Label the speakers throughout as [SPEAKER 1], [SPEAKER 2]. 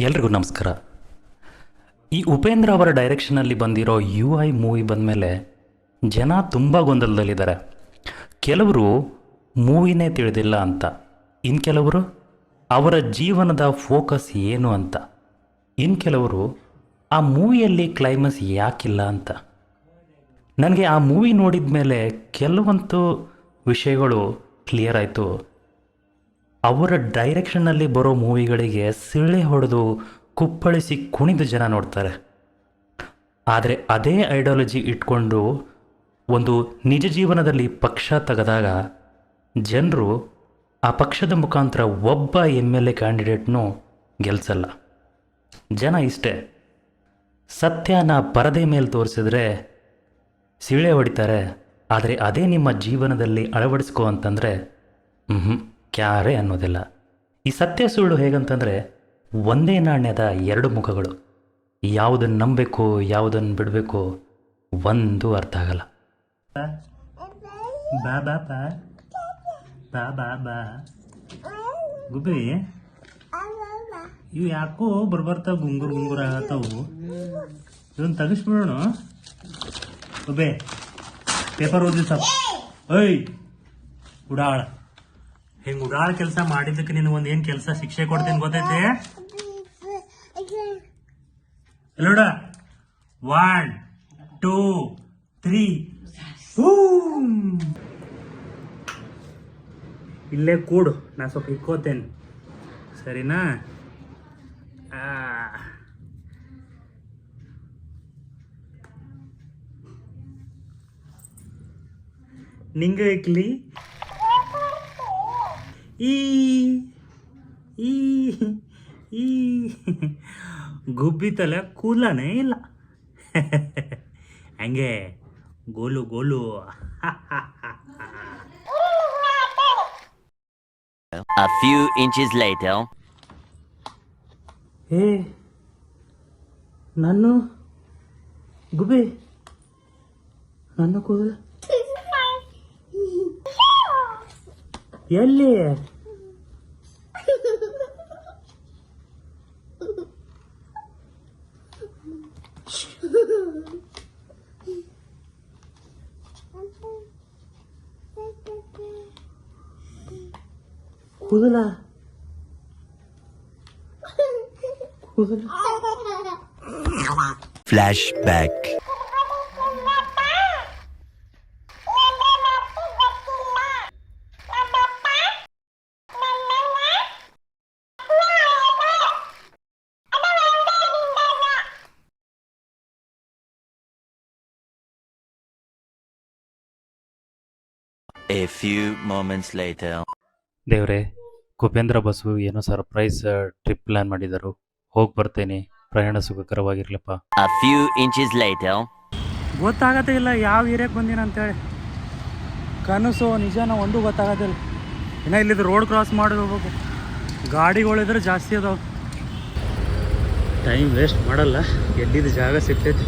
[SPEAKER 1] ಎಲ್ರಿಗೂ ನಮಸ್ಕಾರ. ಈ ಉಪೇಂದ್ರ ಅವರ ಡೈರೆಕ್ಷನಲ್ಲಿ ಬಂದಿರೋ ಯು ಐ ಮೂವಿ ಬಂದಮೇಲೆ ಜನ ತುಂಬ ಗೊಂದಲದಲ್ಲಿದ್ದಾರೆ. ಕೆಲವರು ಮೂವಿನೇ ತಿಳಿದಿಲ್ಲ ಅಂತ ಇನ್ನು ಕೆಲವರು ಅವರ ಜೀವನದ ಫೋಕಸ್ ಏನು ಅಂತ ಇನ್ನು ಕೆಲವರು ಆ ಮೂವಿಯಲ್ಲಿ ಕ್ಲೈಮಸ್ ಯಾಕಿಲ್ಲ ಅಂತ. ನನಗೆ ಆ ಮೂವಿ ನೋಡಿದ ಮೇಲೆ ಕೆಲವಂತೂ ವಿಷಯಗಳು ಕ್ಲಿಯರ್ ಆಯಿತು. ಅವರ ಡೈರೆಕ್ಷನ್ನಲ್ಲಿ ಬರೋ ಮೂವಿಗಳಿಗೆ ಸಿಳ್ಳೆ ಹೊಡೆದು ಕುಪ್ಪಳಿಸಿ ಕುಣಿದು ಜನ ನೋಡ್ತಾರೆ. ಆದರೆ ಅದೇ ಐಡಿಯಾಲಜಿ ಇಟ್ಕೊಂಡು ಒಂದು ನಿಜ ಜೀವನದಲ್ಲಿ ಪಕ್ಷ ತೆಗೆದಾಗ ಜನರು ಆ ಪಕ್ಷದ ಮುಖಾಂತರ ಒಬ್ಬ ಎಂ ಎಲ್ ಎ ಕ್ಯಾಂಡಿಡೇಟ್ನೂ ಗೆಲ್ಸಲ್ಲ. ಜನ ಇಷ್ಟೇ. ಸತ್ಯನ ಪರದೆ ಮೇಲೆ ತೋರಿಸಿದ್ರೆ ಸೀಳೆ ಹೊಡಿತಾರೆ. ಆದರೆ ಅದೇ ನಿಮ್ಮ ಜೀವನದಲ್ಲಿ ಅಳವಡಿಸ್ಕೋ ಅಂತಂದರೆ ಹ್ಞೂ ಕ್ಯಾರೆ ಅನ್ನೋದಿಲ್ಲ. ಈ ಸತ್ಯ ಸುಳ್ಳು ಹೇಗಂತಂದರೆ, ಒಂದೇ ನಾಣ್ಯದ ಎರಡು ಮುಖಗಳು. ಯಾವುದನ್ನು ನಂಬಬೇಕು ಯಾವುದನ್ನು ಬಿಡಬೇಕು, ಒಂದು ಅರ್ಥ ಆಗಲ್ಲ. ಬಾ ಬಾ ಬಾ. ಬಾ ಬಾ ಬಾ. ಗುಬ್ಬಿ, ಇವು ಯಾಕೋ ಬರ್ಬರ್ತಾವ ಗುಂಗುರು ಗುಂಗುರು ಆಗತ್ತವು? ಇದನ್ನು ತೆಗಿಸ್ಬಿಡೋಣ. ಗುಬ್ಬೆ ಪೇಪರ್ ಓದಿ ಸಪ್ ಓಯ್ ಉಡಾಳ. ಹಿಂಗ್ ಉಡಾಳ ಕೆಲಸ ಮಾಡಿದ್ದಕ್ಕೆ ನಿನ್ ಒಂದ್ ಏನ್ ಕೆಲಸ ಶಿಕ್ಷೆ ಕೊಡ್ತೀನಿ ಗೊತ್ತೈತಿ? ನೋಡ. ಒನ್ ಟೂ ತ್ರೀ ಇಲ್ಲೇ ಕೂಡು. ನಾ ಸ್ವಲ್ಪ ಇಕ್ಕೋತೇನೆ ಸರಿನಾ. ನಿಂಗೆ ಇಕ್ಲಿ? ಈ ಈ ಈ. ಗುಬ್ಬಿ ತಲೆ ಕೂಲನೇ ಇಲ್ಲ. ಹಂಗೆ ಗೋಲು ಗೋಲು.
[SPEAKER 2] A few inches later.
[SPEAKER 1] ಏ ನಾನು ಗುಬ್ಬಿ. ನನ್ನ ಕೂದಲು. ಎಲ್ಲಿ ಕೂದಲ ಕೂದಲ
[SPEAKER 2] Flashback. A few moments later.
[SPEAKER 1] ದೇವ್ರೆ ಕುಪೇಂದ್ರ ಬಸು ಏನೋ ಸರ್ಪ್ರೈಸ್ ಟ್ರಿಪ್ ಪ್ಲಾನ್ ಮಾಡಿದರು. ಹೋಗಿ ಬರ್ತೇನೆ. ಪ್ರಯಾಣ ಸುಖಕರವಾಗಿರ್ಲಪ್ಪ.
[SPEAKER 2] Few few inches later.
[SPEAKER 1] ಗೊತ್ತಾಗತ್ತೇ ಇಲ್ಲ ಯಾವ ಏರಿಯಾಕ್ಕೆ ಬಂದೀನಿ ಅಂತೇಳಿ. ಕನಸು ನಿಜಾನ ಒಂದು ಗೊತ್ತಾಗೋದಿಲ್ಲ ಇನ್ನು ಇಲ್ಲಿದ್ದು ರೋಡ್ ಕ್ರಾಸ್ ಮಾಡಿ ಹೋಗ್ಬೇಕು. ಗಾಡಿಗಳಿದ್ರೆ ಜಾಸ್ತಿ ಅದಾವ. ಟೈಮ್ ವೇಸ್ಟ್ ಮಾಡಲ್ಲ. ಎಲ್ಲಿದ ಜಾಗ ಸಿಗ್ತೈತಿ.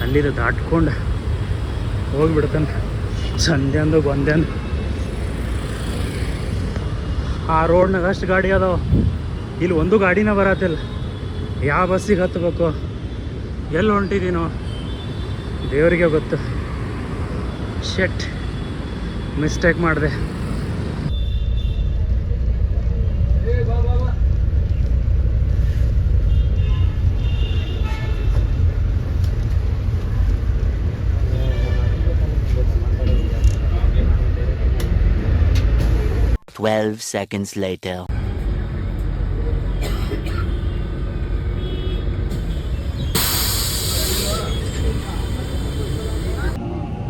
[SPEAKER 1] ಅಲ್ಲಿದ್ದು ದಾಟ್ಕೊಂಡು ಹೋಗ್ಬಿಡ್ತಾನೆ. ಬಂದೆ ಗೊಂದೆಂದು ಆ ರೋಡ್ನಾಗ ಅಷ್ಟು ಗಾಡಿ ಅದಾವ. ಇಲ್ಲಿ ಒಂದು ಗಾಡಿನ ಬರತ್ತಿಲ್ಲ. ಯಾವ ಬಸ್ಸಿಗೆ ಹತ್ತಬೇಕು ಎಲ್ಲಿ ಹೊಂಟಿದ್ದೀನೋ ದೇವರಿಗೆ ಗೊತ್ತು. ಶೆಟ್ ಮಿಸ್ಟೇಕ್ ಮಾಡಿದೆ.
[SPEAKER 2] Twelve seconds later.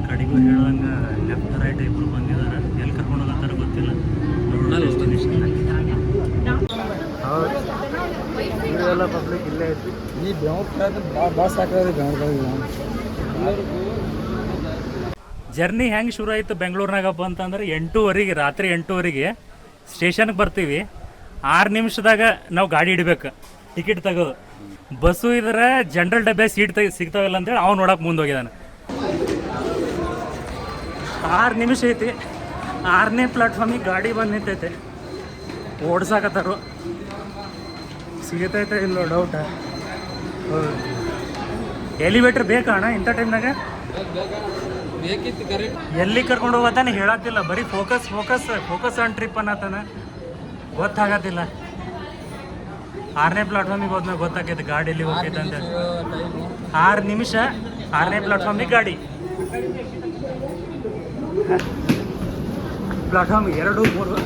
[SPEAKER 1] ಕಡೆಗೂ ಹೇಳುವಂಗೆ ಲೆಫ್ಟ್ ರೈಟ್ ಬಂದಿದ್ದಾರೆ ಎಲ್ಲಿ ಕರ್ಕೊಂಡು ಹೋಗತ್ತಾರ ಗೊತ್ತಿಲ್ಲ. ಎಲ್ಲ ಪಬ್ಲಿಕ್ ಇಲ್ಲೇ ಐತಿ.
[SPEAKER 3] ಈ ಬೆಂಗ್ಳೂರು ಬೆಂಗ್ಳೂರಿಗೆ
[SPEAKER 1] ಜರ್ನಿ ಹೆಂಗೆ ಶುರು ಆಯಿತು ಬೆಂಗಳೂರಿನಾಗಪ್ಪ ಅಂತಂದ್ರೆ ಎಂಟೂವರೆಗೆ ರಾತ್ರಿ ಎಂಟೂವರೆಗೆ ಸ್ಟೇಷನ್ಗೆ ಬರ್ತೀವಿ. ಆರು ನಿಮಿಷದಾಗ ನಾವು ಗಾಡಿ ಇಡಬೇಕು ಟಿಕೆಟ್ ತೆಗೋದು. ಬಸ್ಸು ಇದ್ರೆ ಜನರಲ್ ಡಬ್ಬೆ ಸೀಟ್ ತೆಗೆ, ಸಿಗ್ತಾವಿಲ್ಲ ಅಂತೇಳಿ ಅವ್ನು ನೋಡಕ್ಕೆ ಮುಂದೆ ಹೋಗಿದ್ದಾನೆ ಆರು ನಿಮಿಷ ಐತಿ. ಆರನೇ ಪ್ಲಾಟ್ಫಾರ್ಮಿಗೆ ಗಾಡಿ ಬಂದು ನಿಂತೈತೆ. ಓಡ್ಸಾಕತ್ತಾರು. ಸಿಗತೈತೆ ಇಲ್ಲೋ ಡೌಟ ಎಲಿವೇಟರ್ ಬೇಕಾ ಅಣ್ಣ ಇಂಥ ಟೈಮ್ನಾಗ ಎಲ್ಲಿ ಕರ್ಕೊಂಡು ಹೋಗತ್ತಾನೆ ಹೇಳತ್ತಿಲ್ಲ. ಬರೀ focus focus focus on trip ಅನ್ನತಾನ ಗೊತ್ತಾಗತ್ತಿಲ್ಲ. ಆರನೇ ಪ್ಲಾಟ್ಫಾರ್ಮಿಗೆ ಹೋದ್ಮೇಲೆ ಗೊತ್ತಾಗೈತೆ ಗಾಡಿ ಎಲ್ಲಿ ಹೋಗೈತೆ ಅಂತ. ಆರು ನಿಮಿಷ, ಆರನೇ ಪ್ಲಾಟ್ಫಾರ್ಮಿಗೆ ಗಾಡಿ. ಪ್ಲಾಟ್ಫಾರ್ಮ್ ಎರಡು, ಮೂರು.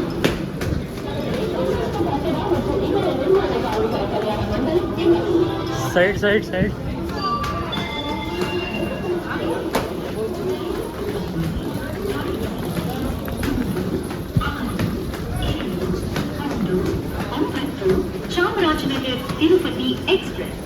[SPEAKER 4] Side side
[SPEAKER 1] side. Tirupati express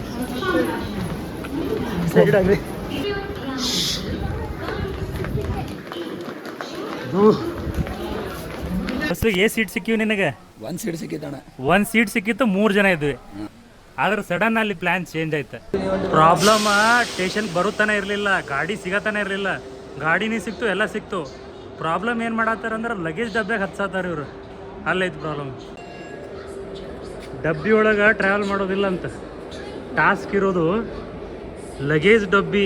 [SPEAKER 1] A seat ಸಿಕ್ಕಿವಿ ನಿನಗೆ?
[SPEAKER 5] ಒಂದು ಸೀಟ್ ಸಿಕ್ಕಿತ್ತಣ್ಣ
[SPEAKER 1] ಒಂದು ಸೀಟ್ ಸಿಕ್ಕಿತ್ತು ಮೂರು ಜನ ಇದ್ವಿ. ಆದ್ರೆ ಸಡನ್ ಅಲ್ಲಿ ಪ್ಲಾನ್ ಚೇಂಜ್ ಆಯ್ತು. ಪ್ರಾಬ್ಲಮ್ ಸ್ಟೇಷನ್ಗೆ ಬರುತ್ತಾನೆ ಇರಲಿಲ್ಲ ಗಾಡಿ ಸಿಗತಾನೆ ಇರಲಿಲ್ಲ. ಗಾಡಿನೇ ಸಿಕ್ತು ಎಲ್ಲ ಸಿಕ್ತು. ಪ್ರಾಬ್ಲಮ್ ಏನು ಮಾಡತ್ತಾರ ಅಂದ್ರೆ ಲಗೇಜ್ ಡಬ್ಬ್ಯಾಗ ಹತ್ಸಾತಾರ ಇವರು ಅಲ್ಲೈತೆ ಪ್ರಾಬ್ಲಮ್ ಡಬ್ಬಿ ಒಳಗೆ ಟ್ರಾವೆಲ್ ಮಾಡೋದಿಲ್ಲ ಅಂತ ಟಾಸ್ಕ್ ಇರೋದು ಲಗೇಜ್ ಡಬ್ಬಿ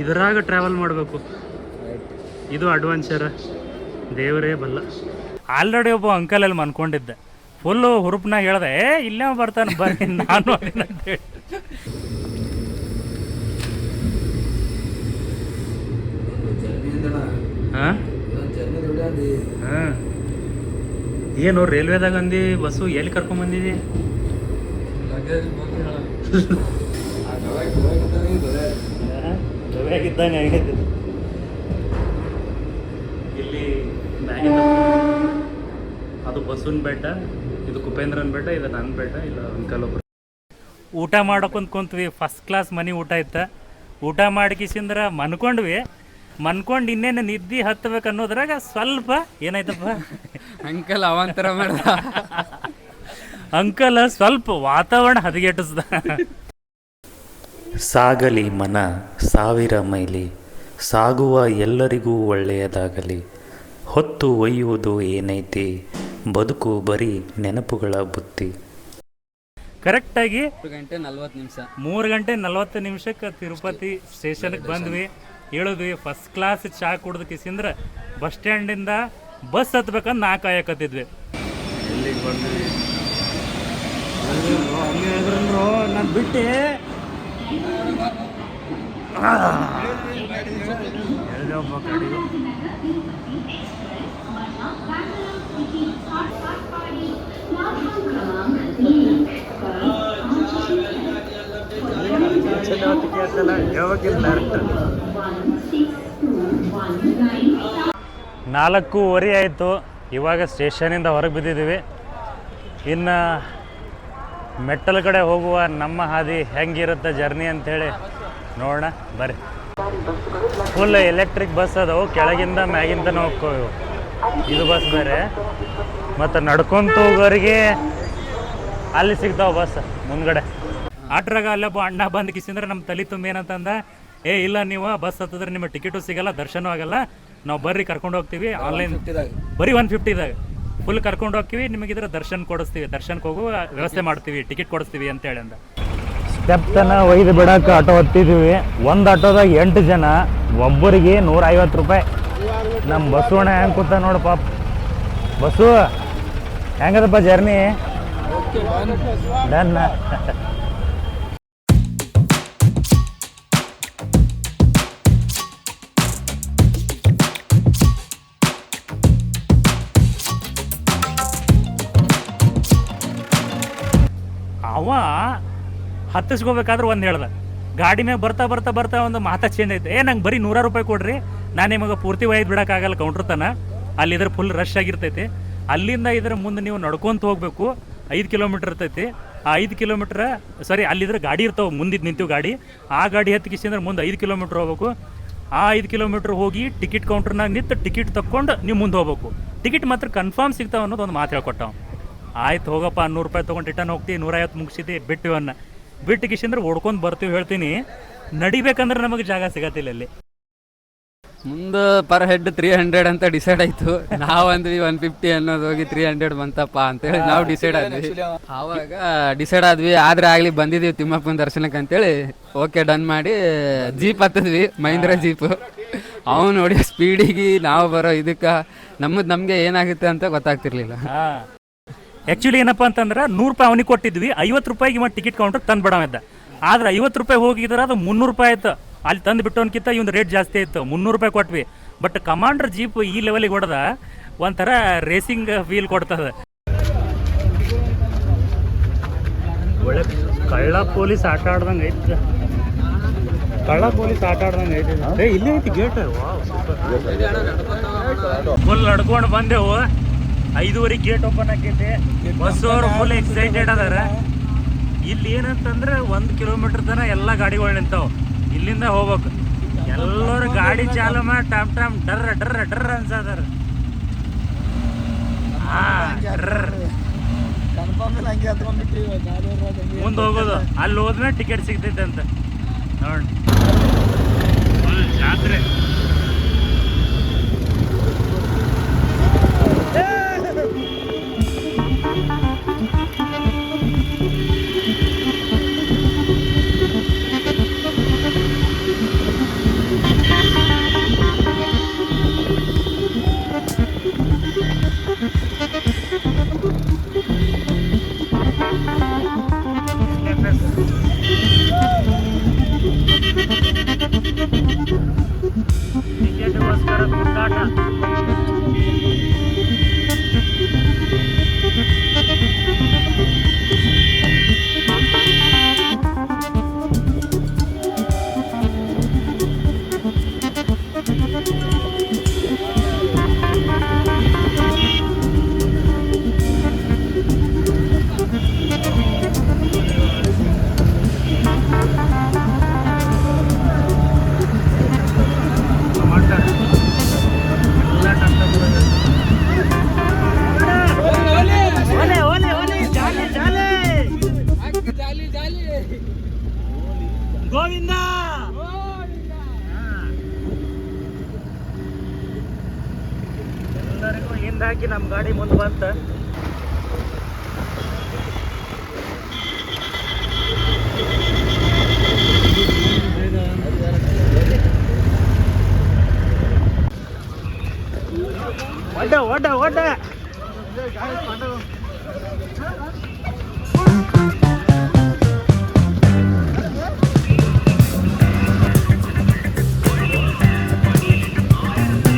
[SPEAKER 1] ಇದರಾಗ ಟ್ರಾವೆಲ್ ಮಾಡಬೇಕು. ಇದು ಅಡ್ವೆಂಚರ್ ದೇವರೇ ಬಲ್ಲ. ಆಲ್ರೆಡಿ ಒಬ್ಬ ಅಂಕಲ್ ಅಲ್ಲಿ ಮನ್ಕೊಂಡಿದ್ದೆ. ಫುಲ್ಲು ಹುರುಪ್ನಾಗ ಹೇಳ್ದೆ ಏ ಇಲ್ಲೇ ಬರ್ತಾನೆ ಬರ್ರಿ ನಾನು ಅಂತ ಹೇಳಿ. ಹಾಂ? ಹಾಂ. ಏನು ರೈಲ್ವೆದಾಗ ಅಂದಿ ಬಸ್ಸು ಎಲ್ಲಿ ಕರ್ಕೊಂಬಂದಿದಿ ಇದ್ದಂಗೆ ಆಗೈತೆ ಇಲ್ಲಿ ಅದು ಬಸ್ಸನ್ ಬೆಟ್ಟ ಇದು ಕುಪೇಂದ್ರನ್ ಬೆಟ್ಟ ಇದು ನನ್ನ ಬೆಟ್ಟ ಇಲ್ಲ ಅಂಕಲ್ ಒಬ್ರು. ಊಟ ಮಾಡಕೊಂತ ಕುಂತ್ವಿ ಫಸ್ಟ್ ಕ್ಲಾಸ್ ಮನೆ ಊಟ ಇತ್ತ. ಊಟ ಮಾಡ್ಕಿಸಿಂದ್ರೆ ಮನ್ಕೊಂಡ್ವಿ. ಮನ್ಕೊಂಡು ಇನ್ನೇನು ನಿದ್ದಿ ಹತ್ತಬೇಕು ಅನ್ನೋದ್ರಾಗ ಸ್ವಲ್ಪ ಏನಾಯ್ತಪ್ಪ?
[SPEAKER 5] ಅಂಕಲ್ ಅವಾಂತರ ಮಾಡ್ದ.
[SPEAKER 1] ಅಂಕಲ್ ಸ್ವಲ್ಪ ವಾತಾವರಣ ಹದಗೆಟ್ಟಿಸ್ದ.
[SPEAKER 6] ಸಾಗಲಿ ಮನ ಸಾವಿರ ಮೈಲಿ ಸಾಗುವ ಎಲ್ಲರಿಗೂ ಒಳ್ಳೆಯದಾಗಲಿ. ಹೊತ್ತು ಒಯ್ಯುವುದು ಏನೈತಿ ಬದುಕು ಬರೀ ನೆನಪುಗಳ ಬುತ್ತಿ.
[SPEAKER 1] ಕರೆಕ್ಟಾಗಿ
[SPEAKER 5] ಗಂಟೆ ನಲ್ವತ್ತು ನಿಮಿಷ.
[SPEAKER 1] ಮೂರು ಗಂಟೆ ನಲವತ್ತು ನಿಮಿಷಕ್ಕೆ ತಿರುಪತಿ ಸ್ಟೇಷನ್ಗೆ ಬಂದ್ವಿ. ಇಳಿದ್ವಿ ಫಸ್ಟ್ ಕ್ಲಾಸ್ ಚಾ ಕುಡ್ದು ಕಿಸಿಂದ್ರೆ ಬಸ್ ಸ್ಟ್ಯಾಂಡಿಂದ ಬಸ್ ಹತ್ಬೇಕಂತ ನಾ ಕಾಯಕತ್ತಿದ್ವಿ ಎಲ್ಲಿಗೆ ಬಂದ್ವಿ ನಾನು ಬಿಟ್ಟೆ ಯಾವಾಗಿಲ್ಲ ನಾಲ್ಕೂವರೆ ಆಯಿತು. ಇವಾಗ ಸ್ಟೇಷನಿಂದ ಹೊರಗೆ ಬಿದ್ದಿದ್ದೀವಿ. ಇನ್ನು ಮೆಟ್ಟಲ ಕಡೆ ಹೋಗುವ ನಮ್ಮ ಹಾದಿ ಹೆಂಗಿರುತ್ತೆ ಜರ್ನಿ ಅಂಥೇಳಿ ನೋಡೋಣ, ಬರ್ರಿ. ಫುಲ್ ಎಲೆಕ್ಟ್ರಿಕ್ ಬಸ್ ಅದಾವು, ಕೆಳಗಿಂದ ಮ್ಯಾಗಿಂದ ಹೋಗ್ಕೋವು ಇದು ಬಸ್ ಬೇರೆ. ಮತ್ತು ನಡ್ಕೊಂತ ಹೋಗೋರಿಗೆ ಅಲ್ಲಿ ಸಿಗ್ತಾವೆ ಬಸ್ ಮುಂದ್ಗಡೆ. ಆಟ್ರಾಗ ಅಲ್ಲೊಬ್ಬ ಅಣ್ಣ ಬಂದು ಕಿಸಿಂದ್ರೆ ನಮ್ಮ ತಲೆ ತುಂಬ ಏನಂತಂದ ಏ ಇಲ್ಲ ನೀವು ಬಸ್ ಹತ್ತಿದ್ರೆ ನಿಮ್ಮ ಟಿಕೆಟು ಸಿಗಲ್ಲ ದರ್ಶನೂ ಆಗಲ್ಲ. ನಾವು ಬರ್ರಿ ಕರ್ಕೊಂಡು ಹೋಗ್ತೀವಿ. ಆನ್ಲೈನ್ ಬರೀ ಒನ್ ಫಿಫ್ಟಿದಾಗ ಫುಲ್ ಕರ್ಕೊಂಡು ಹೋಗ್ತೀವಿ ನಿಮಗಿದ್ರೆ ದರ್ಶನ ಕೊಡಿಸ್ತೀವಿ. ದರ್ಶನಕ್ಕೆ ಹೋಗುವ ವ್ಯವಸ್ಥೆ ಮಾಡ್ತೀವಿ ಟಿಕೆಟ್ ಕೊಡಿಸ್ತೀವಿ ಅಂತ ಹೇಳಿ ಅಂದ. ಸ್ಟೆಪ್ ತನ ಒಯ್ದು ಬಿಡಕ್ಕೆ ಆಟೋ ಹತ್ತಿದೀವಿ. ಒಂದು ಆಟೋದಾಗ ಎಂಟು ಜನ ಒಬ್ಬರಿಗೆ ನೂರ ಐವತ್ತು ರೂಪಾಯಿ ನಮ್ಮ ಬಸವಣ್ಣ ಹೆಂಗೆ ಕೂತ ನೋಡು ಪಾಪ. ಬಸ್ಸು ಹೆಂಗದಪ್ಪ ಜರ್ನಿ ಡನ್ ಅವ ಹತ್ತಿಸ್ಕೋಬೇಕಾದ್ರೆ ಒಂದು ಹೇಳ್ದ. ಗಾಡಿ ಮ್ಯಾಗ ಬರ್ತಾ ಬರ್ತಾ ಬರ್ತಾ ಒಂದು ಮಾತ ಚೇಂಜ್ ಆಯ್ತು. ಏ, ನಂಗೆ ಬರೀ ನೂರಾರು ರೂಪಾಯಿ ಕೊಡ್ರಿ. ನಾನು ನಿಮಗೆ ಪೂರ್ತಿ ಒಯ್ದು ಬಿಡೋಕ್ಕಾಗಲ್ಲ ಕೌಂಟ್ರ್ ತನ. ಅಲ್ಲಿ ಇದ್ರ ಫುಲ್ ರಶ್ ಆಗಿರ್ತೈತಿ. ಅಲ್ಲಿಂದ ಇದ್ರ ಮುಂದೆ ನೀವು ನಡ್ಕೊಂತ ಹೋಗ್ಬೇಕು. ಐದು ಕಿಲೋಮೀಟ್ರ್ ಇರ್ತೈತಿ. ಆ ಐದು ಕಿಲೋಮೀಟ್ರ್ ಸಾರಿ ಅಲ್ಲಿದ್ರೆ ಗಾಡಿ ಇರ್ತಾವೆ ಮುಂದಿದ್ದು ನಿಂತೀವಿ ಗಾಡಿ. ಆ ಗಾಡಿ ಹತ್ತಿಕಿಸಿಂದ್ರೆ ಮುಂದೆ ಐದು ಕಿಲೋಮೀಟ್ರ್ ಹೋಗ್ಬೇಕು. ಆ ಐದು ಕಿಲೋಮೀಟ್ರ್ ಹೋಗಿ ಟಿಕೆಟ್ ಕೌಂಟ್ರ್ನಾಗ ನಿಂತು ಟಿಕೆಟ್ ತಕ್ಕೊಂಡು ನೀವು ಮುಂದೆ ಹೋಗ್ಬೇಕು. ಟಿಕೆಟ್ ಮಾತ್ರ ಕನ್ಫರ್ಮ್ ಸಿಗ್ತಾವೆ ಅನ್ನೋದು ಒಂದು ಮಾತು ಹೇಳ್ಕೊಟ್ಟವ. ಆಯ್ತು ಹೋಗಪ್ಪ ನೂರು ರೂಪಾಯಿ ತೊಗೊಂಡು ರಿಟರ್ನ್ ಹೋಗ್ತೀವಿ ನೂರೈವತ್ತು ಮುಗಿಸಿದ್ದೆ ಬಿಟ್ಟಿವನ್ನ ಬಿಟ್ಟು ಕಿಶಂದ್ರೆ ಓಡ್ಕೊಂಡು ಬರ್ತೀವಿ ಹೇಳ್ತೀನಿ. ನಡಿಬೇಕಂದ್ರೆ ನಮಗೆ ಜಾಗ ಸಿಗತ್ತಿಲ್ಲ ಅಲ್ಲಿ
[SPEAKER 5] ಮುಂದೆ ಪರ್ ಹೆಡ್ ತ್ರೀ ಹಂಡ್ರೆಡ್ ಅಂತ ಡಿಸೈಡ್ ಆಯ್ತು. ನಾವು ಅಂದ್ವಿ ಒನ್ ಫಿಫ್ಟಿ ಅನ್ನೋದು ಹೋಗಿ ತ್ರೀ ಹಂಡ್ರೆಡ್ ಬಂತಪ್ಪ ಅಂತೇಳಿ ನಾವು ಡಿಸೈಡ್ ಆದ್ವಿ. ಆವಾಗ ಡಿಸೈಡ್ ಆದ್ವಿ ಆದ್ರೆ ಆಗ್ಲಿ ಬಂದಿದೀವಿ ತಿಮ್ಮಪ್ಪನ ದರ್ಶನಕ್ಕೆ ಅಂತೇಳಿ. ಓಕೆ ಡನ್ ಮಾಡಿ ಜೀಪ್ ಹತ್ತಿದ್ವಿ ಮಹೀಂದ್ರ ಜೀಪ್ ಅವ್ನು ನೋಡಿ ಸ್ಪೀಡಿಗೆ ನಾವು ಬರೋ ಇದಕ್ಕೆ ನಮ್ಮದು ನಮಗೆ ಏನಾಗುತ್ತೆ ಅಂತ ಗೊತ್ತಾಗ್ತಿರ್ಲಿಲ್ಲ.
[SPEAKER 1] ಆ್ಯಕ್ಚುಲಿ ಏನಪ್ಪ ಅಂತಂದ್ರೆ ನೂರು ರೂಪಾಯಿ ಅವನಿಗೆ ಕೊಟ್ಟಿದ್ವಿ ಐವತ್ತು ರೂಪಾಯಿಗೆ ಮತ್ತೆ ಟಿಕೆಟ್ ಕೌಂಟರ್ ತಂದು ಬಿಡವಿದ್ದ ಆದ್ರೆ ಐವತ್ತು ರೂಪಾಯಿ ಹೋಗಿದ್ರೆ ಅದು ಮುನ್ನೂರು ರೂಪಾಯಿ ಆಯ್ತು. ಅಲ್ಲಿ ತಂದು ಬಿಟ್ಟವನ್ಕಿಂತ ಇವ್ನ ರೇಟ್ ಜಾಸ್ತಿ ಇತ್ತು ಮುನ್ನೂರು ರೂಪಾಯಿ ಕೊಟ್ವಿ. ಬಟ್ ಕಮಾಂಡರ್ ಜೀಪ್ ಈ ಲೆವೆಲಿಗೆ ಹೊಡೆದ ಒಂಥರ ರೇಸಿಂಗ್ ಫೀಲ್ ಕೊಡ್ತದೆ. ಒಳ್ಳೆ ಕಳ್ಳ ಪೊಲೀಸ್ ಆಟ ಆಡ್ದಂಗೆ ಐತೆ. ಕಳ್ಳ ಪೊಲೀಸ್ ಆಟ ಆಡ್ದಂಗೆ ಐತೆ. ಏ ಇಲ್ಲೇ ಐತಿ ಗೇಟ್. ಫುಲ್ ನಡ್ಕೊಂಡು ಬಂದೆವು. ಐದುವರೆ ಗೇಟ್ ಓಪನ್ ಆಕೈತಿ. ಬಸ್ ಅವರು ಫುಲ್ ಎಕ್ಸೈಟೆಡ್ ಅದಾರ. ಇಲ್ಲಿ ಏನಂತಂದ್ರೆ ಒಂದು ಕಿಲೋಮೀಟರ್ ತನ ಎಲ್ಲ ಗಾಡಿಗಳು ನಿಂತಾವ. ಇಲ್ಲಿಂದ ಹೋಗ್ಬೇಕು. ಎಲ್ಲರೂ ಗಾಡಿ ಚಾಲು ಮಾಡಿ ಟಮ್ ಟಮ್ ಡರ್ರ ಡರ್ರ ಡರ್ರ ಅನ್ಸದಾರ. ಮುಂದೆ ಹೋಗೋದು. ಅಲ್ಲಿ ಹೋದ್ಮೇಲೆ ಟಿಕೆಟ್ ಸಿಗ್ತೈತೆ ಅಂತ. ನೋಡಿ. ಜಾತ್ರೆ. करत उद्घाटन ಓಟ ಟೋಕನ್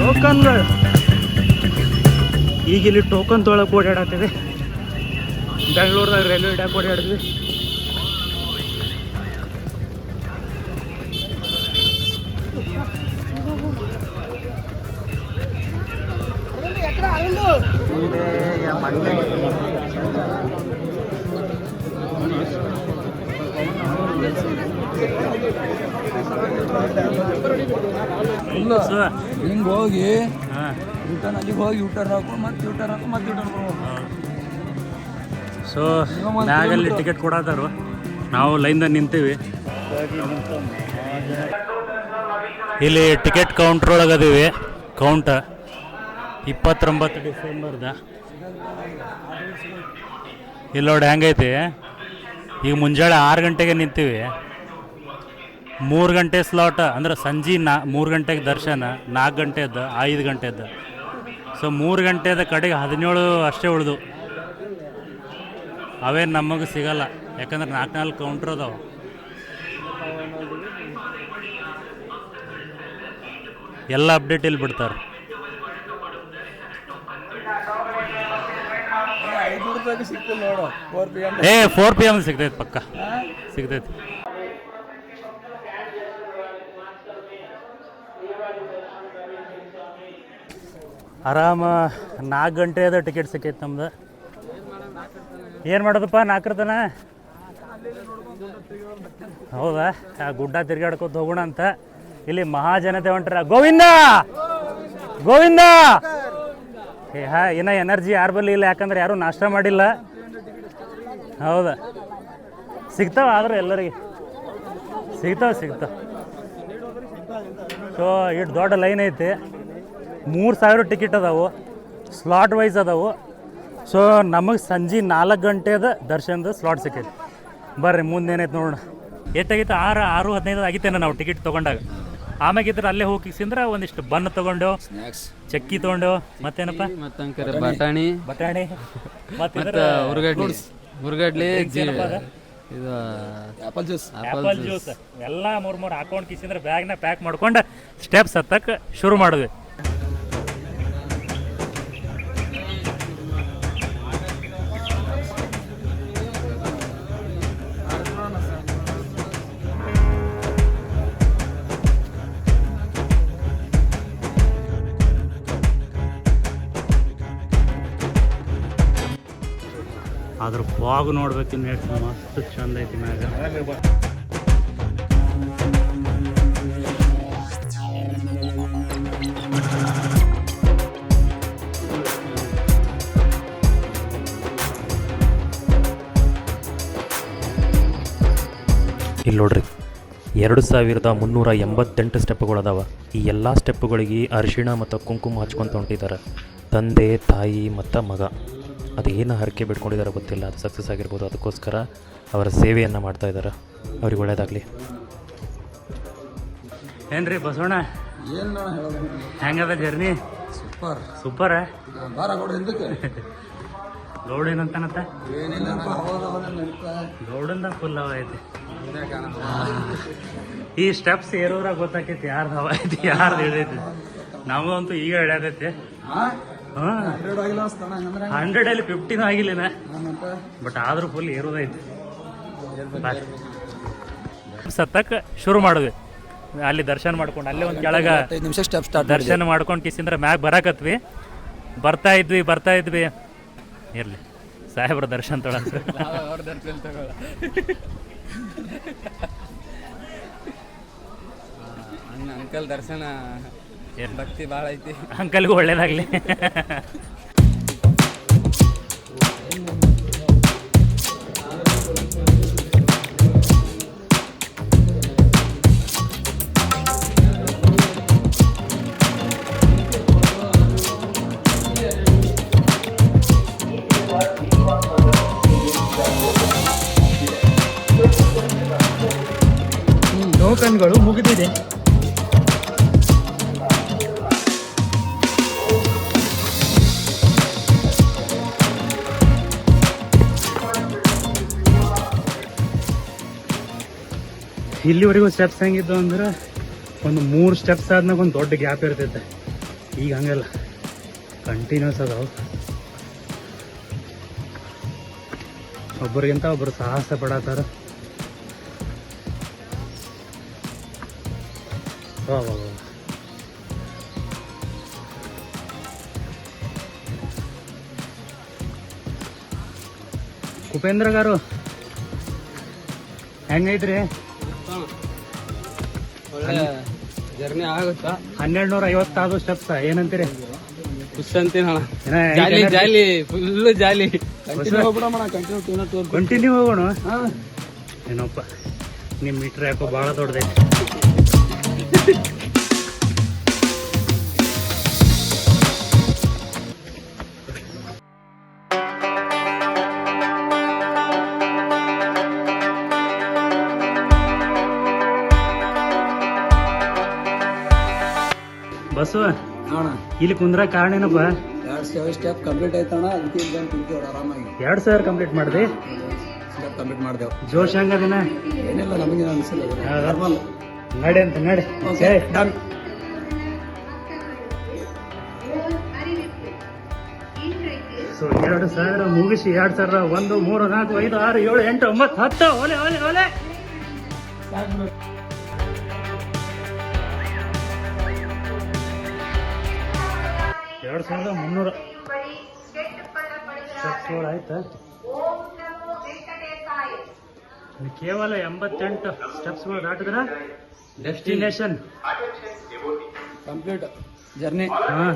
[SPEAKER 1] ಟೋಕನ್ಗಳು ಈಗ ಇಲ್ಲಿ ಟೋಕನ್ ತೊಳಕ್ ಓಡಾಡತ್ತಿದೆ ಬೆಂಗಳೂರದಾಗ ರೈಲ್ವೆ ಡ್ಯಾಕ್ ಓಡಾಡಿದ್ವಿ.
[SPEAKER 5] ಹಿಂಗೆ. ಯೂಟರ್ನ್ ಅಲ್ಲಿಗೆ ಹೋಗಿ ಯೂಟರ್ನ್ ಹಾಕೊಂಡು ಮತ್ತೆ ಯೂಟರ್ನ್ ಹಾಕೊಂಡು ಮತ್ತೆ ಯೂಟರ್ನ್
[SPEAKER 1] ಸೊ ಮ್ಯಾಗಲ್ಲಿ ಟಿಕೆಟ್ ಕೊಡತ್ತಾರು ನಾವು ಲೈನ್ದಾಗ ನಿಂತೀವಿ. ಇಲ್ಲಿ ಟಿಕೆಟ್ ಕೌಂಟ್ರ್ ಒಳಗೆ ಅದೀವಿ. ಕೌಂಟ ಇಪ್ಪತ್ತೊಂಬತ್ತು ಡಿಸೆಂಬರ್ದ. ಇಲ್ಲಿ ನೋಡಿ ಹೆಂಗೈತಿ ಈಗ ಮುಂಜಾನೆ ಆರು ಗಂಟೆಗೆ ನಿಂತೀವಿ. ಮೂರು ಗಂಟೆ ಸ್ಲಾಟ್ ಅಂದ್ರೆ ಸಂಜೆ ನಾ ಮೂರು ಗಂಟೆಗೆ ದರ್ಶನ ನಾಲ್ಕು ಗಂಟೆದ್ದು ಐದು ಗಂಟೆದ್ದು. ಸೊ ಮೂರು ಗಂಟೆದ ಕಡೆಗೆ ಹದಿನೇಳು ಅಷ್ಟೇ ಉಳಿದು. ಅವೇ ನಮಗೆ ಸಿಗಲ್ಲ. ಯಾಕಂದ್ರೆ ನಾಲ್ಕು ನಾಲ್ಕು ಕೌಂಟ್ರ್ ಅದಾವೆ. ಎಲ್ಲ ಅಪ್ಡೇಟ್ ಇಲ್ಲಿ ಬಿಡ್ತಾರೆ. ಏ ಫೋರ್ ಪಿ ಎಂ ಸಿಗ್ತೈತೆ ಪಕ್ಕ. ಸಿಗ್ತೈತಿ. ಆರಾಮ, ನಾಲ್ಕು ಗಂಟೆ ಅದ ಟಿಕೆಟ್ ಸಿಕ್ಕೈತೆ ನಮ್ದು. ಏನು ಮಾಡೋದಪ್ಪ ನಾಲ್ಕರ ತನ ಹೌದಾ ಗುಡ್ಡ ತಿರ್ಗಾಡ್ಕೊತ ಹೋಗೋಣ ಅಂತ. ಇಲ್ಲಿ ಮಹಾಜನತೆ ಹೊಂಟ್ರ. ಗೋವಿಂದ! ಗೋವಿಂದ! ಏ, ಹಾ, ಇನ್ನ ಎನರ್ಜಿ ಯಾರು ಬಲ್ಲಿ ಇಲ್ಲ ಯಾಕಂದ್ರೆ ಯಾರೂ ನಾಷ್ಟ ಮಾಡಿಲ್ಲ. ಹೌದ? ಸಿಗ್ತಾವ ಆದ್ರೆ ಎಲ್ಲರಿಗೆ. ಸಿಗ್ತಾವ ಸಿಗ್ತಾವ. ಸೊ ಇಷ್ಟು ದೊಡ್ಡ ಲೈನ್ ಐತಿ. ಮೂರು ಸಾವಿರ ಟಿಕೆಟ್ ಅದಾವು. ಸ್ಲಾಟ್ ವೈಸ್ ಅದಾವು. ಸೊ ನಮಗೆ ಸಂಜೆ ನಾಲ್ಕು ಗಂಟೆದ ದರ್ಶನದ ಸ್ಲಾಟ್ ಸಿಕ್ಕೈತಿ. ಬರ್ರಿ ಮುಂದೆ ಏನೈತೆ ನೋಡೋಣ. ಎಷ್ಟಾಗಿತ್ತು ಆರು ಆರು ಹದಿನೈದು ಆಗಿತ್ತೇನೆ ನಾವು ಟಿಕೆಟ್ ತೊಗೊಂಡಾಗ. ಆಮ್ಯಾಗಿದ್ರೆ ಅಲ್ಲೇ ಹೋಗಿ ಸಿಂದ್ರೆ ಒಂದಿಷ್ಟು ಬನ್ ತೊಗೊಂಡು ಚಕ್ಕಿ ತೊಗೊಂಡು ಮತ್ತೇನಪ್ಪ?
[SPEAKER 5] ಮತ್ತಂಕರ ಬಟಾಣಿ.
[SPEAKER 1] ಬಟಾಣಿ. ಮತ್ತೆ
[SPEAKER 5] ಮತ್ತು ಹುರ್ಗಡ್ಲಿ. ಹುರ್ಗಡ್ಲಿ? ಇದು
[SPEAKER 3] ಆಪಲ್ ಜ್ಯೂಸ್
[SPEAKER 1] ಆಪಲ್ ಜ್ಯೂಸ್ ಎಲ್ಲ ಮೂರು ಮೂರು ಹಾಕೊಂಡು ಕಿಸಿಂದ್ರೆ ಬ್ಯಾಗ್ನ ಪ್ಯಾಕ್ ಮಾಡ್ಕೊಂಡು ಸ್ಟೆಪ್ಸ್ ಹತ್ತಕ್ಕೆ ಶುರು ಮಾಡಿದ್ವಿ. ಫಾಗ್ ನೋಡ್ಬೇಕು ನೆಕ್ಸ್ಟ್ ಮಸ್ತ್ ಚಂದ ಐತಿ ಮ್ಯಾಗ.
[SPEAKER 6] ಇಲ್ಲಿ ನೋಡ್ರಿ. ಎರಡು ಸಾವಿರದ ಮುನ್ನೂರ ಎಂಬತ್ತೆಂಟು ಸ್ಟೆಪ್ಗಳದಾವ ಈ ಎಲ್ಲ ಸ್ಟೆಪ್ಗಳಿಗೆ ಅರಿಶಿಣ ಮತ್ತು ಕುಂಕುಮ ಹಚ್ಕೊಂತ ಹೊಂಟಿದ್ದಾರೆ. ತಂದೆ, ತಾಯಿ ಮತ್ತು ಮಗ. ಅದು ಏನು ಹರಕೆ ಬಿಟ್ಕೊಂಡಿದ್ದಾರೆ ಗೊತ್ತಿಲ್ಲ ಅದು ಸಕ್ಸಸ್ ಆಗಿರ್ಬೋದು ಅದಕ್ಕೋಸ್ಕರ ಅವರ ಸೇವೆಯನ್ನು ಮಾಡ್ತಾ ಇದ್ದಾರೆ. ಅವ್ರಿಗೆ ಒಳ್ಳೇದಾಗಲಿ.
[SPEAKER 1] ಏನ್ರಿ ಬಸವಣ್ಣ?
[SPEAKER 3] ಏನು
[SPEAKER 1] ಹೆಂಗದ ಜರ್ನಿ
[SPEAKER 3] ಸೂಪರ್.
[SPEAKER 1] ಸೂಪರ್
[SPEAKER 3] ಬಾರ ಗೌಡ ಹಿಂದಕ್ಕೆ
[SPEAKER 1] ಏನಂತಾನತ್ತ ಗೌಡಂದ ಫುಲ್ ಹವ ಐತಿ ಈ ಸ್ಟೆಪ್ಸ್ ಏರೋರ ಗೊತ್ತಾಕೈತಿ ಯಾರ್ದು ಹವ ಐತಿ ಯಾರ್ದು ಇಳಿದೈತಿ. ನಮಗಂತೂ ಈಗ ಹೇಳ್ಯಾದೈತಿ
[SPEAKER 3] ಹಂಡ್ರೆಡ್
[SPEAKER 1] ಅಲ್ಲಿ ಫಿಫ್ಟಿನೂ ಆಗಿಲ್ಲ ಬಟ್ ಆದ್ರೂ ಫುಲ್ ಏರೋದೈತಿ ಸತ್ತಕ್ಕೆ ಶುರು ಮಾಡಿದ್ವಿ ಅಲ್ಲಿ ದರ್ಶನ ಮಾಡ್ಕೊಂಡು ಅಲ್ಲೇ ಒಂದು ಕೆಳಗ
[SPEAKER 3] ನಿಮಿಷ ಸ್ಟೆಪ್ ಸ್ಟಾರ್ಟ್
[SPEAKER 1] ದರ್ಶನ ಮಾಡ್ಕೊಂಡು ಕಿಸಿಂದ್ರ ಮ್ಯಾಗ ಬರಾಕತ್ವಿ. ಬರ್ತಾ ಇದ್ವಿ ಬರ್ತಾ ಇದ್ವಿ. ಇರ್ಲಿ. ಸಾಹೇಬ್ರ ದರ್ಶನ ತೊಳ
[SPEAKER 5] ಅವ್ರ ದರ್ಶನ ತಗೊಳ್ಳ ಅಣ್ಣ ಅಂಕಲ್ ದರ್ಶನ
[SPEAKER 1] ಏನ್?
[SPEAKER 5] ಭಕ್ತಿ ಭಾಳ ಐತಿ.
[SPEAKER 1] ಅಂಕಲ್ಗೂ ಒಳ್ಳೇದಾಗ್ಲಿ. ಟೋಕನ್ಗಳು ಮುಗಿದಿದೆ. ಇಲ್ಲಿವರೆಗೂ ಸ್ಟೆಪ್ಸ್ ಹೆಂಗಿದ್ದು ಅಂದ್ರೆ ಒಂದು ಮೂರು ಸ್ಟೆಪ್ಸ್ ಆದ್ಮೇಲೆ ಒಂದು ದೊಡ್ಡ ಗ್ಯಾಪ್ ಇರ್ತೈತೆ ಈಗ ಹಂಗಲ್ಲ. ಕಂಟಿನ್ಯೂಸ್ ಅದಾವ. ಒಬ್ಬರಿಗಿಂತ ಒಬ್ಬರು ಸಾಹಸ ವಾ. ಉಪೇಂದ್ರ ಗಾರು, ಹೆಂಗೈತ್ರಿ?
[SPEAKER 5] ಒಳ್ಳೆ ಜರ್ನಿ ಆಗುತ್ತಾ?
[SPEAKER 1] ಹನ್ನೆರಡು ನೂರ ಐವತ್ತಾರು ಸ್ಟೆಪ್ಸ್ ಏನಂತೀರಿ?
[SPEAKER 5] ಖುಷ್ ಅಂತೀನಿ jolly jolly full jolly.
[SPEAKER 3] Continue ಹೋಗ್ಬಿಡೋಣ ಕಂಟಿನ್ಯೂ ಟೂನ ಟೂರ್
[SPEAKER 1] ಕಂಟಿನ್ಯೂ ಹೋಗೋಣ?
[SPEAKER 3] ಹಾಂ.
[SPEAKER 1] ಏನಪ್ಪ ನಿಮ್ಮ ಮೀಟ್ರ್ ಯಾಕೋ ಭಾಳ ದೊಡ್ಡದೈತಿ. ಬಸ್ಸು
[SPEAKER 3] ಅಣ್ಣ
[SPEAKER 1] ಇಲ್ಲಿ ಕುಂದ್ರ ಕಾರಣ ಏನಪ್ಪ?
[SPEAKER 3] ಎರಡು ಸ್ಟೆಪ್ ಸ್ಟೆಪ್ ಕಂಪ್ಲೀಟ್ ಆಯ್ತಣ್ಣ. ಅದಕ್ಕೆ ಇಲ್ಲಿ ಬಂದು ಕುಂತೀವಿ ಆರಾಮಾಗಿ.
[SPEAKER 1] ಎರಡು ಸಾವಿರ ಕಂಪ್ಲೀಟ್ ಮಾಡಿದೆ?
[SPEAKER 3] ಸ್ಟೆಪ್ ಕಂಪ್ಲೀಟ್ ಮಾಡ್ದೇವು.
[SPEAKER 1] ಜೋಶ್ ಹಂಗದಿನ
[SPEAKER 3] ಏನಿಲ್ಲ ನಮಗೆ ಅನಿಸಿಲ್ಲ? ನಾರ್ಮಲ್
[SPEAKER 1] ನಡಿ ಅಂತ ನಡಿ.
[SPEAKER 3] ಓಕೆ ಡನ್
[SPEAKER 1] ಸೊ ಎರಡು ಸಾವಿರ ಮುಗಿಸಿ ಎರಡು ಸಾವಿರ ಒಂದು ಮೂರು ನಾಲ್ಕು ಐದು ಆರು ಏಳು ಎಂಟು ಒಂಬತ್ತು ಹತ್ತು. ಓಲೆ ಒಲೆ ಒಲೆ. ಎರಡು ಸಾವಿರದ ಮುನ್ನೂರ ಸ್ಟೆಪ್ಸ್ಗಳು ಆಯ್ತಾ? ಕೇವಲ ಎಂಬತ್ತೆಂಟು ಸ್ಟೆಪ್ಸ್ಗಳು ದಾಟಿದ್ರೆ? ಡೆಸ್ಟಿನೇಷನ್
[SPEAKER 3] ಕಂಪ್ಲೀಟ್ ಜರ್ನಿ
[SPEAKER 1] ಹಾಂ.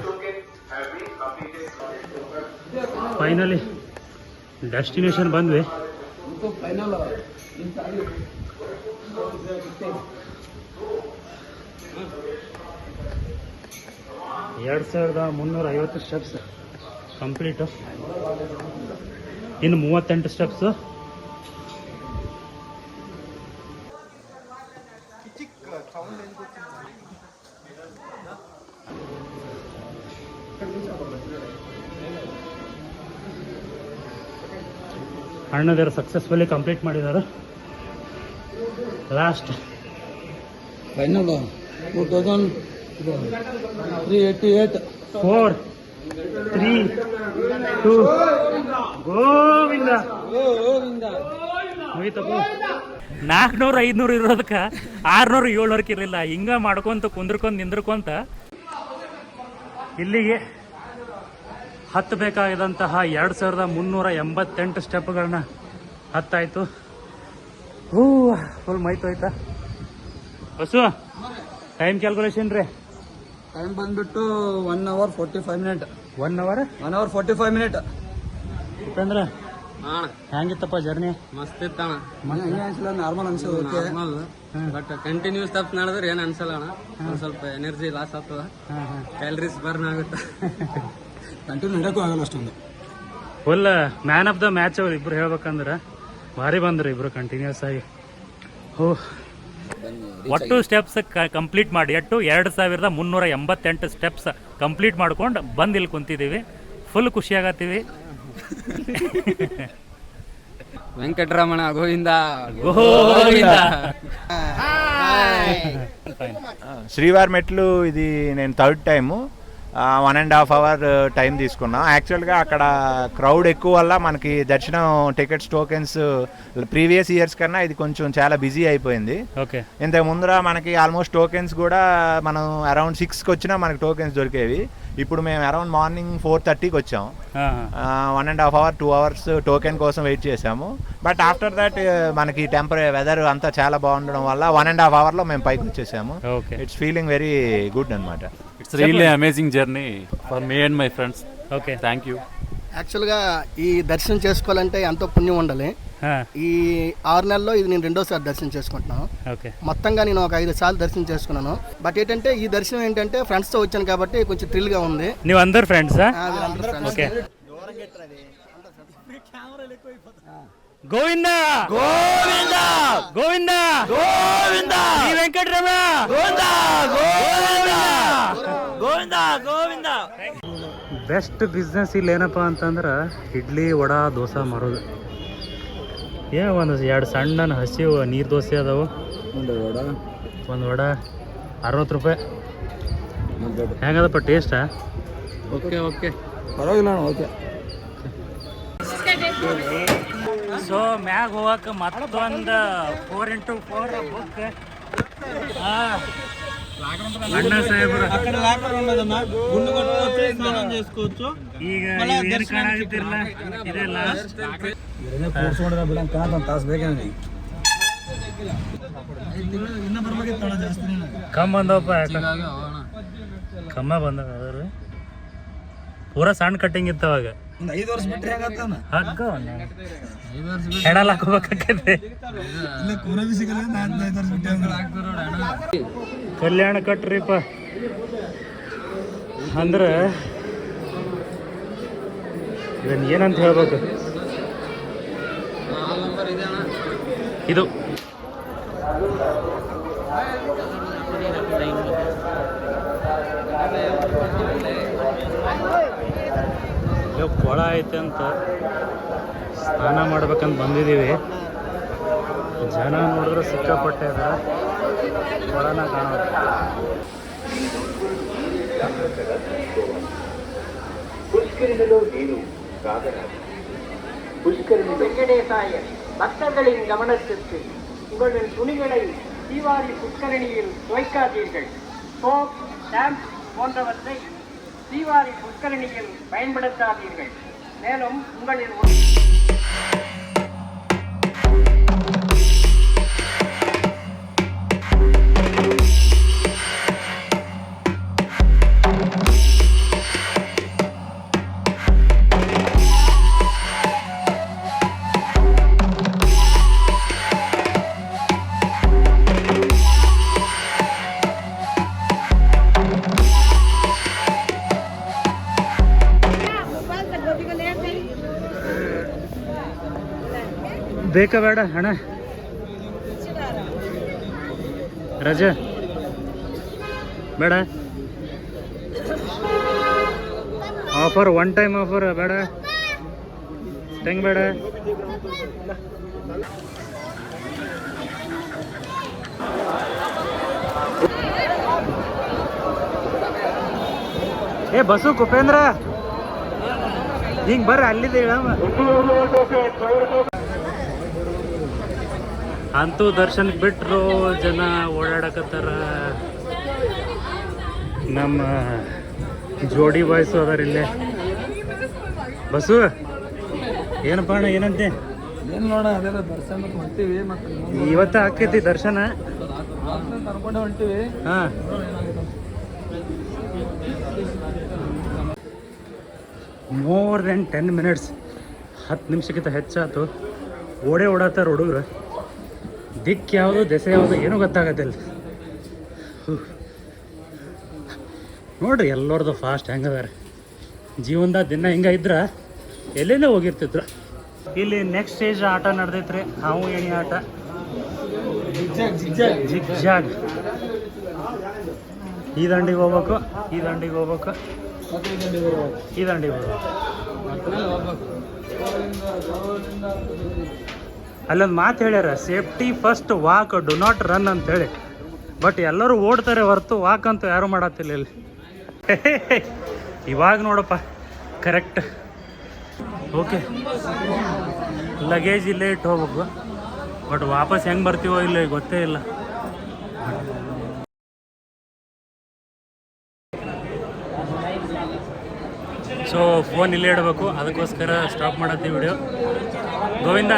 [SPEAKER 1] ಫೈನಲಿ ಡೆಸ್ಟಿನೇಷನ್ ಬಂದ್ವಿ.
[SPEAKER 3] ಫೈನಲ್
[SPEAKER 1] ಎರಡು ಸಾವಿರದ ಮುನ್ನೂರ ಐವತ್ತು ಸ್ಟೆಪ್ಸ್ ಕಂಪ್ಲೀಟು ಇನ್ನು ಮೂವತ್ತೆಂಟು ಸ್ಟೆಪ್ಸು ಅಣ್ಣದೇರು ಸಕ್ಸಸ್ಫುಲಿ ಕಂಪ್ಲೀಟ್ ಮಾಡಿದ್ದಾರೆ last
[SPEAKER 3] final two thousand three eighty eight
[SPEAKER 1] four three two Govinda ಮುಗಿತಪ್ಪ. ನಾಲ್ಕುನೂರು ಐದುನೂರು ಇರೋದಕ್ಕೆ ಆರುನೂರು ಏಳ್ನೂರಕ್ಕೆ ಇರಲಿಲ್ಲ. ಹಿಂಗ ಮಾಡ್ಕೊಂತ ಕುಂದ್ರಕೊಂತ ನಿಂದ್ರಕೊಂತ ಇಲ್ಲಿಗೆ ಹತ್ತಬೇಕಾಗಿದಂತಹ ಎರಡು ಸಾವಿರದ ಮುನ್ನೂರ ಎಂಬತ್ತೆಂಟು ಸ್ಟೆಪ್ಗಳನ್ನ ಹತ್ತಾಯ್ತು. ಹೂ ಫುಲ್ ಮೈತು ಆಯ್ತಾ ಬಸ್ಸು ಟೈಮ್ ಕ್ಯಾಲ್ಕುಲೇಷನ್ ರೀ.
[SPEAKER 3] ಟೈಮ್ ಬಂದ್ಬಿಟ್ಟು one hour forty five minute
[SPEAKER 1] one hour
[SPEAKER 3] one hour forty five minute
[SPEAKER 1] Upendra?
[SPEAKER 5] ಅಣ್ಣ
[SPEAKER 1] ಹೆಂಗಿತ್ತಪ್ಪ ಜರ್ನಿ
[SPEAKER 5] ಮಸ್ತ್ ಇತ್ತಣ್ಣ
[SPEAKER 3] ಹಂಗೆ ಅನ್ಸಲ್ಲ ನಾರ್ಮಲ್ ಅನ್ಸೋದು ಓಕೆ
[SPEAKER 5] ಬಟ್ ಕಂಟಿನ್ಯೂಸ್ ತಪ್ಪು ನಡೆದ್ರೆ ಏನು ಅನ್ಸಲ್ಲ ಅಣ್ಣ. ಒಂದ್ ಸ್ವಲ್ಪ ಎನರ್ಜಿ ಲಾಸ್ ಆಗ್ತದ. ಕ್ಯಾಲರೀಸ್ ಬರ್ನ್ ಆಗುತ್ತೆ.
[SPEAKER 3] ಕಂಟಿನ್ಯೂ ನಡಕ್ಕೂ ಆಗಲ್ಲ ಅಷ್ಟೊಂದು.
[SPEAKER 1] Full man of the match ಅವ್ರು ಇಬ್ರು ಹೇಳ್ಬೇಕಂದ್ರೆ ಭಾರಿ ಬಂದ್ರು ಇಬ್ರು ಕಂಟಿನ್ಯೂಸ್ ಆಗಿ. ಹೋ ಒಟ್ಟು ಸ್ಟೆಪ್ಸ್ ಕಂಪ್ಲೀಟ್ ಮಾಡಿ ಒಟ್ಟು ಎರಡು ಸಾವಿರದ ಮುನ್ನೂರ ಎಂಬತ್ತೆಂಟು ಸ್ಟೆಪ್ಸ್ ಕಂಪ್ಲೀಟ್ ಮಾಡ್ಕೊಂಡು ಬಂದು ಇಲ್ಲಿ ಕುಂತಿದ್ದೀವಿ ಫುಲ್ ಖುಷಿ ಆಗತ್ತೀವಿ
[SPEAKER 5] ವೆಂಕಟರಮಣ ಗೋವಿಂದ
[SPEAKER 1] ಗೋವಿಂದ
[SPEAKER 7] శ్రీవారి మెట్లు ఇది నేను third time one and half hour time తీసుకున్నాం. యాక్చువల్గా అక్కడ క్రౌడ్ ఎక్కువ వల్ల మనకి దర్శనం టికెట్స్ టోకెన్స్ ప్రీవియస్ ఇయర్స్ కన్నా ఇది కొంచెం చాలా బిజీ అయిపోయింది.
[SPEAKER 1] ఓకే.
[SPEAKER 7] ఇంతకు ముందర మనకి ఆల్మోస్ట్ టోకెన్స్ కూడా మనం అరౌండ్ సిక్స్కి వచ్చినా మనకి టోకెన్స్ దొరికేవి. ఇప్పుడు మేము అరౌండ్ మార్నింగ్ ఫోర్ థర్టీకి వచ్చాం. One and half hour two hours token కోసం వెయిట్ చేసాము బట్ ఆఫ్టర్ దట్ మనకి టెంపరీ వెదర్ అంతా చాలా బాగుండడం వల్ల వన్ అండ్ హాఫ్ అవర్లో మేము పైకి వచ్చేసాము. ఇట్స్ ఫీలింగ్ వెరీ గుడ్ అనమాట
[SPEAKER 8] it's really amazing journey for me and my friends
[SPEAKER 1] okay
[SPEAKER 8] thank you
[SPEAKER 9] యాక్చువల్గా ఈ దర్శనం చేసుకోవాలంటే ఎంతో పుణ్యం ఉండాలి. ఈ ఆరు నెలల్లో ఇది నేను రెండోసారి దర్శనం చేసుకుంటున్నాను.
[SPEAKER 1] ఓకే
[SPEAKER 9] మొత్తంగా నేను ఒక ఐదు సార్లు దర్శనం చేసుకున్నాను. బట్ ఏంటంటే ఈ దర్శనం ఏంటంటే ఫ్రెండ్స్తో వచ్చాను కాబట్టి కొంచెం థ్రిల్గా ఉంది.
[SPEAKER 1] ನೀವು అందరు ఫ్రెండ్సా. Okay Govinda! Govinda! Govinda! Govinda! Venkataramana! Govinda! Govinda! Govinda! Best business ಇಲ್ಲಿ ಏನಪ್ಪ ಅಂತಂದ್ರೆ ಇಡ್ಲಿ ವಡ ದೋಸೆ ಮಾರೋದು. ಏ ಒಂದು ಎರಡು ಸಣ್ಣ ಹಸಿ ನೀರು ದೋಸೆ ಅದಾವು.
[SPEAKER 3] ಒಂದು ವಡ.
[SPEAKER 1] ಒಂದು ವಡ ಅರವತ್ತು ರೂಪಾಯಿ. ಹೆಂಗದಪ್ಪ ಟೇಸ್ಟ
[SPEAKER 5] ಓಕೆ ಓಕೆ.
[SPEAKER 3] ಪರವಾಗಿಲ್ಲ ಓಕೆ.
[SPEAKER 1] ಸೊ ಮ್ಯಾಗ ಹೋಗಕ್ಕೆ ಮತ್ತೊಂದು ಫೋರ್ ಇಂಟು ಫೋರ್ ಬುಕ್ ಈಗ ಏನು ಕಾಣಾಗುತ್ತಿರಲ್ಲ ಇದೆ ಲಾಸ್ಟ್
[SPEAKER 3] ಕೂರ್ಸ್ಕೊಂಡ್ರೆ ಬಿಡ ಕಾಂತ ಒಂದು ತಾಸು ಬೇಕೇ ನನಗೆ? ಇನ್ನೂ ಜಾಸ್ತಿ
[SPEAKER 1] ಕಮ್ಮ ಬಂದವಪ್ಪ ಕಮ್ಮ ಬಂದ ಪೂರಾ ಪೂರ ಸಣ್ಣ ಕಟ್ಟಿಂಗ್ ಇತ್ತು ಅವಾಗ.
[SPEAKER 3] ಒಂದು ಐದು ವರ್ಷ
[SPEAKER 1] ಹೆಣಲ್ ಹಾಕೋಬೇಕಾಕೈತೆ
[SPEAKER 3] ಇಲ್ಲ ಕೂರ ಐದು ವರ್ಷ ಬಿಟ್ಟೆ
[SPEAKER 1] ಕಲ್ಯಾಣ ಕಟ್ರಿಪ್ಪ. ಅಂದ್ರೆ ಇದನ್ನ ಏನಂತ ಹೇಳ್ಬೇಕು? ಇದು. ಇವಾಗ ಕೊಳ ಐತೆ ಅಂತ ಸ್ನಾನ ಮಾಡ್ಬೇಕಂತ ಬಂದಿದ್ದೀವಿ ಜನ ನೋಡಿದ್ರೆ ಸಿಕ್ಕಾಪಟ್ಟೆ ಅದ ಕೊಳನ ಕಾಣೋದು
[SPEAKER 10] வெங்கடேசாய பக்தர்களின் கவனத்திற்கு உங்களின் துணிகளை தீவாரி புஷ்கரணியில் துவைக்காதீர்கள் சோப் ஷாம்பு போன்றவற்றை தீவாரி புஷ்கரணியில் பயன்படுத்தாதீர்கள். மேலும் உங்களின்
[SPEAKER 1] ಬೇಕಾ ಬೇಡ ಹಣ ರಜೆ. ಬೇಡ. ಆಫರ್ ಒನ್ ಟೈಮ್ ಆಫರ್ ಬೇಡ. ಹೆಂಗ್ ಬೇಡ? ಏ ಬಸ್ಸು ಕುಪೇಂದ್ರ. ಹಿಂಗೆ ಬರ್ರಿ, ಅಲ್ಲಿದೆ ಹೇಳಮ್ಮ. ಅಂತೂ ದರ್ಶನಕ್ಕೆ ಬಿಟ್ರು ಜನ ಓಡಾಡಕತ್ತಾರ. ನಮ್ಮ ಜೋಡಿ ಬಾಯ್ಸು ಅದಾರ ಇಲ್ಲೇ. ಬಸ್ಸು ಏನಪ್ಪ ಅಣ್ಣ ಏನಂತೆ?
[SPEAKER 3] ಏನು ನೋಡ ಅದೆಲ್ಲ ದರ್ಶನ ಹೊಂಟಿವಿ ಮತ್ತೆ
[SPEAKER 1] ಇವತ್ತ ಆಕೈತಿ ದರ್ಶನ?
[SPEAKER 3] ಕರ್ಕೊಂಡು ಹೊಂಟಿವಿ.
[SPEAKER 1] ಹಾಂ. ಮೋರ್ ದೆನ್ ಟೆನ್ ಮಿನಿಟ್ಸ್ ಹತ್ತು ನಿಮಿಷಕ್ಕಿಂತ ಹೆಚ್ಚಾತು ಓಡೇ ಓಡಾತಾರ ಹುಡುಗರು. ದಿಕ್ಕು ಯಾವುದು ದೆಸೆ ಯಾವುದು ಏನೂ ಗೊತ್ತಾಗತ್ತಿಲ್ಲ. ನೋಡ್ರಿ ಎಲ್ಲರದು ಫಾಸ್ಟ್ ಹೆಂಗದಾರೆ. ಜೀವನದ ದಿನ ಹಿಂಗ ಇದ್ರ ಎಲ್ಲೆಲ್ಲೇ ಹೋಗಿರ್ತಿದ್ರು. ಇಲ್ಲಿ ನೆಕ್ಸ್ಟ್ ಸ್ಟೇಜ್ ಆಟ ನಡೆದೈತ್ರಿ ಹಾವು ಏಣಿ ಆಟ. ಜಿಗ್ ಜಾಗ್ ಈ ದಂಡಿಗೆ ಹೋಗ್ಬೇಕು ಈ ದಂಡಿಗೆ ಹೋಗ್ಬೇಕು. ಈ ದಂಡಿಗೆ ಹೋಗ್ಬೇಕು. ಅಲ್ಲೊಂದು ಮಾತು ಹೇಳ್ಯಾರ safety first walk do not run ಅಂತ ಹೇಳಿ. ಬಟ್ ಎಲ್ಲರೂ ಓಡ್ತಾರೆ ಹೊರತು ವಾಕ್ ಅಂತೂ ಯಾರು ಮಾಡತ್ತಿಲ್ಲ ಇಲ್ಲಿ. ಇವಾಗ ನೋಡಪ್ಪ ಕರೆಕ್ಟ್ ಓಕೆ ಲಗೇಜ್ ಇಲ್ಲೇ ಇಟ್ಟು ಹೋಗ್ಬೇಕು. ಬಟ್ ವಾಪಸ್ ಹೆಂಗೆ ಬರ್ತೀವೋ ಇಲ್ಲ ಗೊತ್ತೇ ಇಲ್ಲ. ಸೊ ಫೋನ್ ಇಲ್ಲೇ ಇಡಬೇಕು. ಅದಕ್ಕೋಸ್ಕರ ಸ್ಟಾಪ್ ಮಾಡತ್ತೀವಿ ವಿಡಿಯೋ ಗೋವಿಂದ.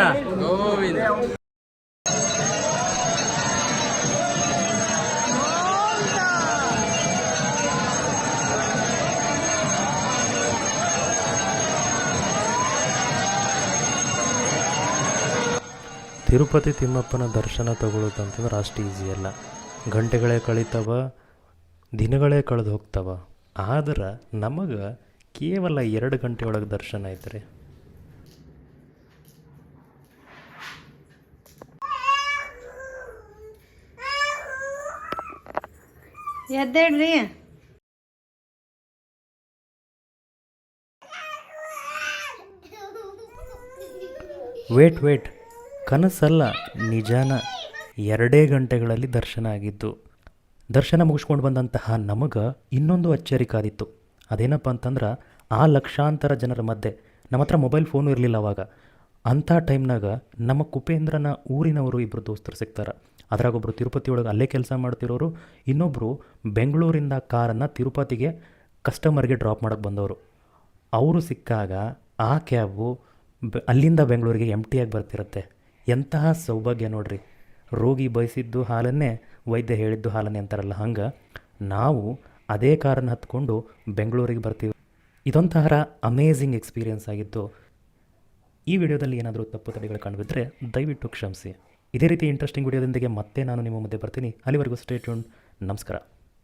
[SPEAKER 6] ತಿರುಪತಿ ತಿಮ್ಮಪ್ಪನ ದರ್ಶನ ತಗೊಳ್ಳೋದಂತಂದ್ರೆ ಅಷ್ಟು ಈಸಿ ಅಲ್ಲ. ಗಂಟೆಗಳೇ ಕಳೀತವ, ದಿನಗಳೇ ಕಳೆದು ಹೋಗ್ತವ. ಆದ್ರೆ ನಮಗೆ ಕೇವಲ ಎರಡು ಗಂಟೆ ಒಳಗೆ ದರ್ಶನ ಐತ್ರಿ.
[SPEAKER 11] ಎದ್ದೇಳ್ರಿ.
[SPEAKER 6] Wait wait. ಕನಸಲ್ಲ, ನಿಜಾನ. ಎರಡೇ ಗಂಟೆಗಳಲ್ಲಿ ದರ್ಶನ ಆಗಿದ್ದು. ದರ್ಶನ ಮುಗಿಸ್ಕೊಂಡು ಬಂದಂತಹ ನಮಗೆ ಇನ್ನೊಂದು ಅಚ್ಚರಿ ಕಾದಿತ್ತು. ಅದೇನಪ್ಪ ಅಂತಂದ್ರೆ, ಆ ಲಕ್ಷಾಂತರ ಜನರ ಮಧ್ಯೆ. ನಮ್ಮ ಹತ್ರ ಮೊಬೈಲ್ ಫೋನು ಇರಲಿಲ್ಲ ಅವಾಗ. ಅಂಥ ಟೈಮ್ನಾಗ ನಮ್ಮ ಕುಪೇಂದ್ರನ ಊರಿನವರು ಇಬ್ಬರು ದೋಸ್ತರು ಸಿಗ್ತಾರೆ. ಅದ್ರಾಗ ಒಬ್ಬರು ತಿರುಪತಿ ಒಳಗೆ ಅಲ್ಲೇ ಕೆಲಸ ಮಾಡ್ತಿರೋರು ಇನ್ನೊಬ್ಬರು ಬೆಂಗಳೂರಿಂದ ಕಾರನ್ನು ತಿರುಪತಿಗೆ ಕಸ್ಟಮರ್ಗೆ ಡ್ರಾಪ್ ಮಾಡೋಕ್ಕೆ ಬಂದವರು. ಅವರು ಸಿಕ್ಕಾಗ ಆ ಕ್ಯಾಬು ಅಲ್ಲಿಂದ ಬೆಂಗಳೂರಿಗೆ ಎಂ ಟಿಯಾಗಿ ಬರ್ತಿರುತ್ತೆ. ಎಂತಹ ಸೌಭಾಗ್ಯ ನೋಡ್ರಿ. ರೋಗಿ ಬಯಸಿದ್ದು ಹಾಲನ್ನೇ, ವೈದ್ಯ ಹೇಳಿದ್ದು ಹಾಲನ್ನೇ ಅಂತಾರಲ್ಲ ಹಂಗೆ, ನಾವು ಅದೇ ಕಾರನ್ನು ಹತ್ಕೊಂಡು ಬೆಂಗಳೂರಿಗೆ ಬರ್ತೀವಿ. ಇದೊಂಥರ ಅಮೇಝಿಂಗ್ ಎಕ್ಸ್ಪೀರಿಯನ್ಸ್ ಆಗಿತ್ತು. ಈ ವಿಡಿಯೋದಲ್ಲಿ ಏನಾದರೂ ತಪ್ಪು ತಡೆಗಳು ಕಂಡುಬಿದ್ದರೆ ದಯವಿಟ್ಟು ಕ್ಷಮಿಸಿ. ಇದೇ ರೀತಿ ಇಂಟ್ರೆಸ್ಟಿಂಗ್ ವಿಡಿಯೋದೊಂದಿಗೆ ಮತ್ತೆ ನಾನು ನಿಮ್ಮ ಮುಂದೆ ಬರ್ತೀನಿ. ಅಲ್ಲಿವರೆಗೂ ಸ್ಟೇಟ್ ನಮಸ್ಕಾರ.